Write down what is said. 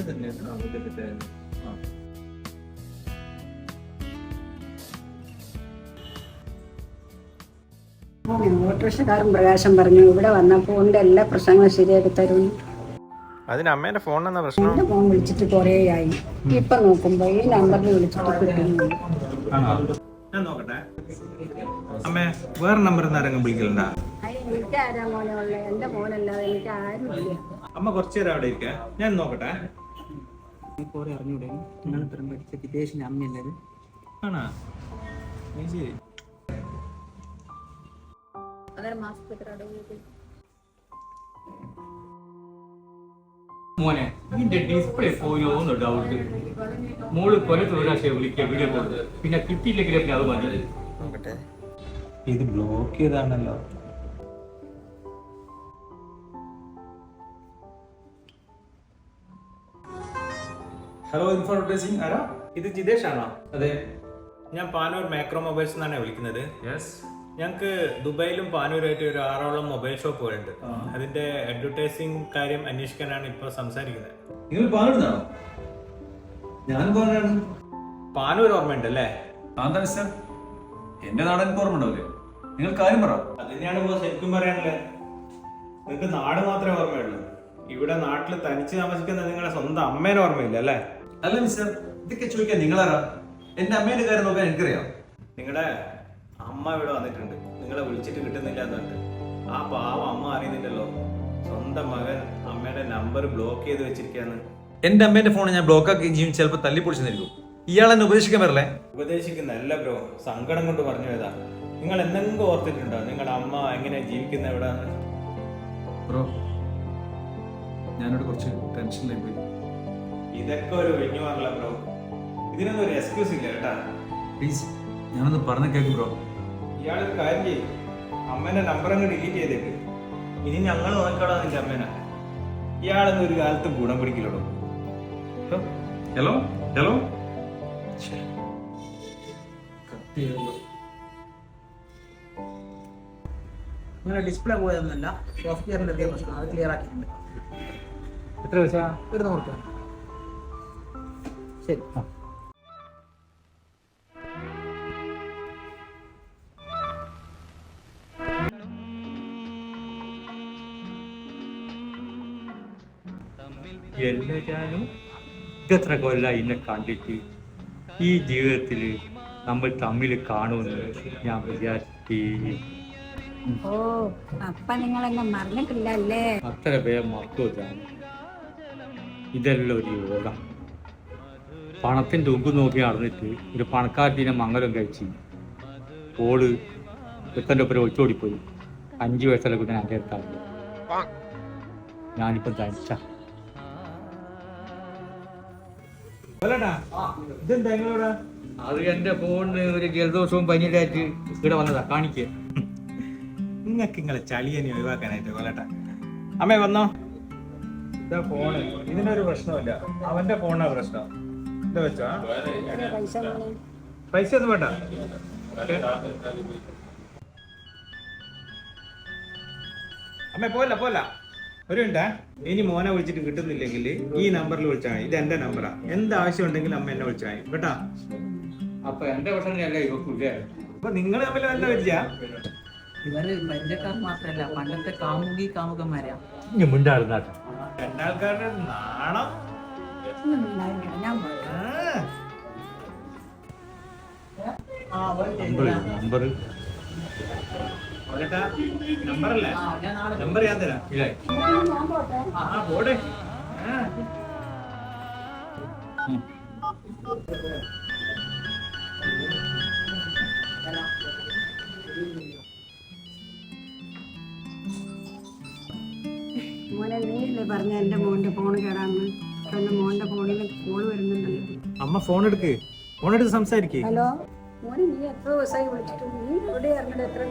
ഇത് തന്നെ ആ, ഇതിന്റെ തന്നെ. ആ. ഓട്ടോറിക്ഷക്കാരൻ പ്രകാശം പറഞ്ഞു ഇവിടെ വന്നപ്പോൾ ഫോണിന്റെ എല്ലാ പ്രശ്നങ്ങളും ശരിയാക്കി തരും അതിന് അമ്മേന്റെ ഫോണിനെന്താ പ്രശ്നം? എന്റെ ഫോൺ വിളിച്ചിട്ട് കുറേ ആയി. ഇപ്പൊ നോക്കുമ്പോ ഈ നമ്പറിൽ വിളിച്ചിട്ട് കിട്ടുന്നു ഞാൻ നോക്കട്ടെ. അമ്മേ വേറെ നമ്പർ ആരെങ്കിലും വിളിക്കലുണ്ടാ? എനിക്ക് ആരാ മോനെ ഉള്ളത് എന്റെ മോനല്ലാതെ എനിക്ക് ആരും ഇല്ല അമ്മ കുറച്ചു നേരം അവിടെ ഇരിക്കാം. ഞാൻ നോക്കട്ടെ. കുറെ അറിഞ്ഞൂടെ? നിങ്ങൾ ഇത്രയും പഠിച്ച വിദേശിന്റെ ആണോ? ശരി. മോനെ നിന്റെ ഡിസ്പ്ലേ പോയോന്ന് ഡൗട്ട് മോൾ കൊല തൊഴിലാശയെ വിളിക്കുക വീഡിയോ കോൾ പിന്നെ കിട്ടിയില്ലെങ്കിൽ പിന്നെ അത് മതി. ഇത് ബ്ലോക്ക് ചെയ്താണല്ലോ. ഹലോ ഇൻഫോ അഡ്വർടൈസിംഗ് ആരാ? ഇത് ജിതേഷ് ആണോ? അതെ. ഞാൻ പാനൂർ മാക്രോ മൊബൈൽസ് എന്നാണ് വിളിക്കുന്നത്. യെസ് ഞങ്ങൾക്ക് ദുബായിലും പാനൂരായിട്ട് ഒരു ആറോളം മൊബൈൽ ഷോപ്പ് ഷോപ്പുകളുണ്ട് അതിന്റെ അഡ്വർടൈസിംഗ് കാര്യം അന്വേഷിക്കാനാണ് ഇപ്പോൾ സംസാരിക്കുന്നത്. നിങ്ങൾ പാടുന്നതാണോ ഞാൻ പാനൂരാണ്. പാനൂർ ഓർമ്മയുണ്ട് അല്ലേ ആന്താ മിസ്റ്റർ? എന്റെ നാടൻ ഓർമ്മയുണ്ടാവില്ലേ? നിങ്ങൾ കാര്യം പറ. അതിനെയാണ് ഇപ്പോൾ ശരിക്കും പറയാനല്ലേ നിങ്ങൾക്ക് നാട് മാത്രമേ ഓർമ്മയുള്ളൂ. ഇവിടെ നാട്ടിൽ തനിച്ച് താമസിക്കുന്ന നിങ്ങളുടെ സ്വന്തം അമ്മേനെ ഓർമ്മയില്ല അല്ലേ? അല്ല മിസ്റ്റർ ഇതൊക്കെ ചോദിക്കാൻ നിങ്ങളാരാ? എന്റെ അമ്മേന്റെ കാര്യം നോക്കാൻ എനിക്കറിയാം. നിങ്ങളുടെ അമ്മ ഇവിടെ വന്നിട്ടുണ്ട്. നിങ്ങളെ വിളിച്ചിട്ട് കിട്ടുന്നില്ല എന്നുണ്ട് ആ പാവം അമ്മ അറിയുന്നില്ലല്ലോ. സ്വന്തം മകൻ അമ്മയുടെ നമ്പർ ബ്ലോക്ക് ചെയ്ത് വെച്ചിരിക്കാന്ന്. എന്റെ അമ്മേന്റെ ഫോൺ ഞാൻ ബ്ലോക്ക് ആക്കുകയും ചെയ്യും ചിലപ്പോൾ തല്ലി പൊളിച്ചെന്നിരിക്കും ഇയാൾ എന്നെ ഉപദേശിക്കാൻ വരല്ലേ? ഉപദേശിക്കുന്നല്ല ബ്രോ സങ്കടം കൊണ്ട് പറഞ്ഞു വേദാ നിങ്ങൾ എന്തെങ്കിലും ഓർത്തിട്ടുണ്ടോ? നിങ്ങളുടെ അമ്മ എങ്ങനെ ജീവിക്കുന്ന എവിടെ ബ്രോ ഞാനോട് കുറച്ച് ടെൻഷനിലായി പോയി. ഇതൊക്കെ ഒരു വെഞ്ഞുമാറില്ല ബ്രോ ഇതിനൊന്നും ഒരു എക്സ്ക്യൂസ് ഇല്ല കേട്ടാ. പ്ലീസ് ഞാനൊന്ന് പറഞ്ഞു കേക്ക് ബ്രോ ഇയാളൊരു കാര്യം ചെയ്യും. അമ്മേന്റെ നമ്പർ അങ്ങ് ഡിലീറ്റ് ചെയ്തേക്ക്. ഇനി ഞങ്ങൾ നോക്കടാ നിന്റെ അമ്മേനെ. ഇയാളൊന്നും ഒരു കാലത്ത് ഗുണം പിടിക്കില്ലടോ. ഹലോ ഹലോ അങ്ങനെ ഡിസ്പ്ലേ പോയതൊന്നുമല്ല. സോഫ്റ്റ്വെയറിന്റെ എന്തെങ്കിലും പ്രശ്നം. അത് ക്ലിയർ ആക്കിയിട്ടുണ്ട്. എത്ര വെച്ചാ ഒരു നൂറ് ശരി. എല്ലാരും ഇതെത്ര കൊല്ല എന്നെ കണ്ടിട്ട് ഈ ജീവിതത്തിൽ നമ്മൾ തമ്മിൽ കാണുമെന്ന് ഞാൻ വിചാരിച്ചു. ഓ അപ്പ നിങ്ങൾ എന്നെ മറന്നിട്ടില്ല അല്ലേ അത്ര പേര് മറക്കൂല ഇതെല്ലാം ഒരു യോഗം. പണത്തിന്റെ ഉമ്പ് നോക്കി നടന്നിട്ട് ഒരു പണക്കാരത്തിനെ മംഗലം കഴിച്ച് ഓൾ എത്തന്റെ ഒപ്പം ഒളിച്ചോടിപ്പോയി. അഞ്ച് വയസ്സുള്ള കുഞ്ഞൻ എന്റെ അടുത്താണ് ഞാനിപ്പം തനിച്ച. അത് എന്റെ ഫോണിന് ഒരു ജലദോഷവും പനിയിലായിട്ട് ഇവിടെ വന്നതാ കാണിക്കുക നിങ്ങൾക്ക് നിങ്ങളെ ചളിയനെ ഒഴിവാക്കാനായിട്ട് കൊല്ലട്ട അമ്മേ വന്നോ. ഇതാ ഫോണ്. ഇതിനൊരു പ്രശ്നമില്ല അവന്റെ ഫോണാ പ്രശ്നം? പൈസ ഒന്നും വേണ്ട. അമ്മേ പോല പോല ഒരു മിനിറ്റാ ഇനി മോനെ വിളിച്ചിട്ട് കിട്ടുന്നില്ലെങ്കിൽ ഈ നമ്പറിൽ വിളിച്ചാൽ മതി. ഇത് എന്റെ നമ്പറാ. എന്ത് ആവശ്യം ഉണ്ടെങ്കിലും അമ്മ എന്നെ വിളിച്ചാൽ മതി. കേട്ടാ? അപ്പൊ എന്റെ പ്രശ്നമല്ല ഇവക്കില്ലേ അപ്പൊ നിങ്ങൾ തമ്മിൽ നല്ല വരില്ല ഇവർ പരിചയക്കാർ മാത്രല്ല പണ്ടത്തെ കാമുകി കാമുകന്മാരാ. രണ്ടാൾക്കാരുടെ നാണം ഒന്നും ഉണ്ടാവില്ല. ഞാൻ നമ്പർ നമ്പർ ഞാൻ ആ മോനെ പറഞ്ഞ എന്റെ മോന്റെ ഫോൺ കേടാന്ന്? എന്റെ മോന്റെ ഫോണിൽ കോൾ വരുന്നുണ്ടല്ലോ. അമ്മ ഫോൺ എടുക്ക്. ഫോൺ എടുത്ത് സംസാരിക്കേ. ഹലോ? മോനെ നീ എത്ര ദിവസമായി വിളിച്ചിട്ട്? നീ എവിടെ ഇറങ്ങണത്? എത്ര